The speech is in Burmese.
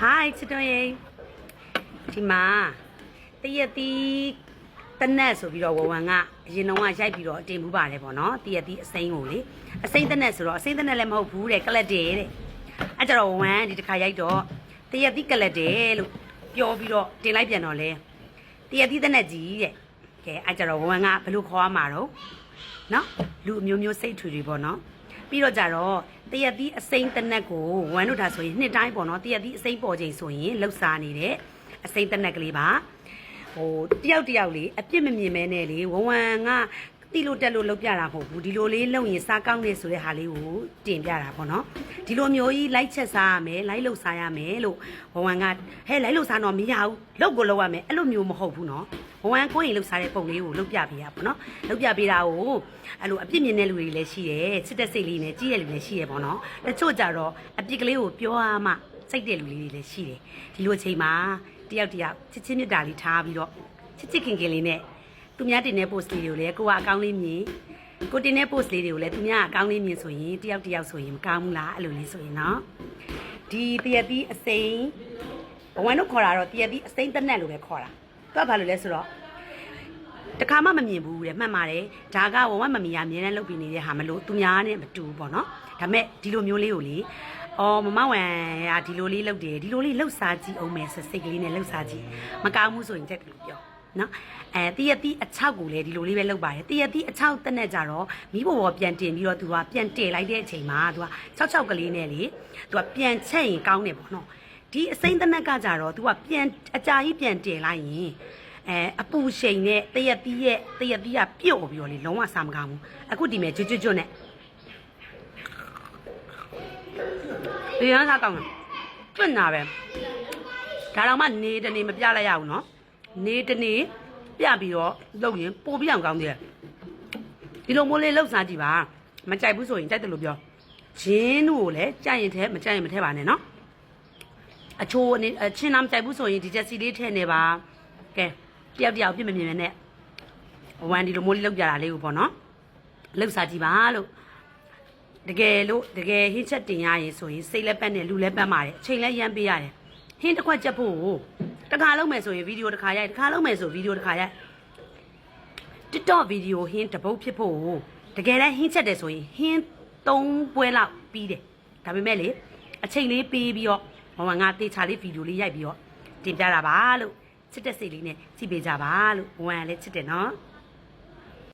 Hi ချစ်တော်ရေဒီမှာတရက်တီးတနက်ဆိုပြီးတော့ဝဝန်ကအရင်တော့ကရိုက်ပြီးတော့တင်မှုပါတယ်ပေါ့နော်တရက်တီးအစိမ်းကိုလေအစိမ်းတနက်ဆိုတော့အစိမ်းတနက်လည်းမဟုတ်ဘူးတဲ့ကလတ်တယ်တဲ့အဲကြတော့ဝဝန်ဒီတစ်ခါရိုက်တော့တရက်တီးကလတ်တယ်လို့ပြောပြီးတော့တင်လိုက်ပြန်တော့လေတရက်တီးတနက်ကြီးတဲ့ကဲအဲကြတော့ဝဝန်ကဘယ်လိုခေါ်ရမှာတော့နော်လူအမျိုးမျိုးစိတ်ထွေတွေပေါ့နော်ပြီးတော့ကြတော့တရက်သီးအစိမ့်တနက်ကိုဝမ်းတို့ထားဆိုရင်နှစ်တိုင်းပေါ့နော်တရက်သီးအစိမ့်ပေါ်ချိန်ဆိုရင်လှုပ်ရှားနေတဲ့အစိမ့်တနက်ကလေးပါဟိုတယောက်တယောက်လေးအပြစ်မမြင်မဲနဲ့လေဝဝမ်ကတိလို့တက်လို့လှုပ်ပြတာမဟုတ်ဘူးဒီလိုလေးလှုပ်ရင်စားကောင်းနေဆိုတဲ့ဟာလေးကိုတင်ပြတာပေါ့နော်ဒီလိုမျိုးကြီးလိုက်ချက်စားရမယ်လိုက်လှုပ်စားရမယ်လို့ဝဝမ်ကဟဲလိုက်လှုပ်စားတော့မရဘူးလှုပ်ကိုလှုပ်ရမယ်အဲ့လိုမျိုးမဟုတ်ဘူးနော် ဘဝကိုရင်လှုပ်ရှားတဲ့ပုံလေးကိုလှုပ်ပြပေးရပါတော့လှုပ်ပြပေးတာကိုအဲ့လိုအပြစ်မြင်တဲ့လူတွေလည်းရှိတယ်စစ်တဲ့စိတ်လေးနဲ့ကြီးတဲ့လူလည်းရှိရပေါ့နော်တချို့ကြတော့အပြစ်ကလေးကိုပြောရမှစိတ်တဲ့လူလေးတွေလည်းရှိတယ်ဒီလိုအချိန်မှာတယောက်တယောက်ချစ်ချင်းမြတ်တာလေးထားပြီးတော့ချစ်ချစ်ခင်ခင်လေးနဲ့သူများတင်တဲ့ post လေးတွေကိုလည်းကိုကအကောင်းလေးမြင်ကိုတင်တဲ့ post လေးတွေကိုလည်းသူများအကောင်းလေးမြင်ဆိုရင်တယောက်တယောက်ဆိုရင်မကောင်းဘူးလားအဲ့လိုလေးဆိုရင်နော်ဒီတရက်ပြီးအစိမ်းဘဝတို့ခေါ်တာတော့တရက်ပြီးအစိမ်းတက်နက်လို့ပဲခေါ်တာသူကဘာလို့လဲဆိုတော့ တခါမှမမြင်ဘူးတဲ့မှတ်ပါတယ်ဒါကဝဝမမီယာအမြဲတမ်းလုပ်ပြီးနေတဲ့ဟာမလို့သူများနဲ့မတူဘူးပေါ့နော်ဒါမဲ့ဒီလိုမျိုးလေးကိုလေအော်မမဝမ်ကဒီလိုလေးလုပ်တယ်ဒီလိုလေးလှုပ်စားကြည့်အောင်မယ်ဆိုစိတ်ကလေးနဲ့လှုပ်စားကြည့်မကောင်းဘူးဆိုရင်ကြက်တယ်လို့ပြောနော်အဲတရက်တီးအချောက်ကိုလည်းဒီလိုလေးပဲလုပ်ပါတယ်တရက်တီးအချောက်တက်နဲ့ကြတော့မိဘဘောပြန်တင်ပြီးတော့သူကပြန်တည်လိုက်တဲ့အချိန်မှာသူက6 6ကလေးနဲ့လေသူကပြန်ချက်ရင်ကောင်းတယ်ပေါ့နော်ဒီအစိမ့်တက်နက်ကကြတော့သူကပြန်အကြာကြီးပြန်တည်လိုက်ရင် အဲအပူရှိန်နဲ့တရက်တီးရဲ့တရက်တီးကပြုတ်ပြီးတော့လေလုံးဝစားမကောင်းဘူးအခုဒီမဲ့ကျွတ်ကျွတ်ကျွတ်နဲ့ဒီရန်စားကောင်းတယ်ကျွတ်နာပဲဒါတော့မှနေတနေမပြလိုက်ရဘူးနော်နေတနေပြပြီးတော့လုပ်ရင်ပိုပြအောင်ကောင်းသေးတယ်ဒီလိုမိုးလေးလှုပ်စားကြည့်ပါမကြိုက်ဘူးဆိုရင်ကြိုက်တယ်လို့ပြောဂျင်းတို့ကိုလည်းကြိုက်ရင်ထဲမကြိုက်ရင်မထဲပါနဲ့နော်အချိုးအနေအချင်းနာမကြိုက်ဘူးဆိုရင်ဒီချက်စီလေးထည့်နေပါကဲ တယောက်တယောက်ပြစ်မမြင်မနဲ့ဝမ်ဒီလိုမိုးလေးလောက်ကြတာလေးကိုပေါ့နော်လောက်စားကြည့်ပါလို့တကယ်လို့တကယ်ဟင်းချက်တင်ရရင်ဆိုရင်စိတ်လက်ပတ်နဲ့လူလက်ပတ်ပါတယ်အချိန်လည်းရမ်းပေးရတယ်ဟင်းတစ်ခွက်ချက်ဖို့တခါလုံးမယ်ဆိုရင်ဗီဒီယိုတစ်ခါရိုက်တခါလုံးမယ်ဆိုဗီဒီယိုတစ်ခါရိုက် TikTok ဗီဒီယိုဟင်းတစ်ပုတ်ဖြစ်ဖို့တကယ်လည်းဟင်းချက်တယ်ဆိုရင်ဟင်း၃ပွဲလောက်ပြီးတယ်ဒါပေမဲ့လေအချိန်လေးပေးပြီးတော့ဟောငါတေချာလေးဗီဒီယိုလေးရိုက်ပြီးတော့တင်ပြတာပါလို့ ချစ်တဲ့စိတ်လေးနဲ့ကြည့်ပေးကြပါလို့ဝမ်လည်းချစ်တယ်နော်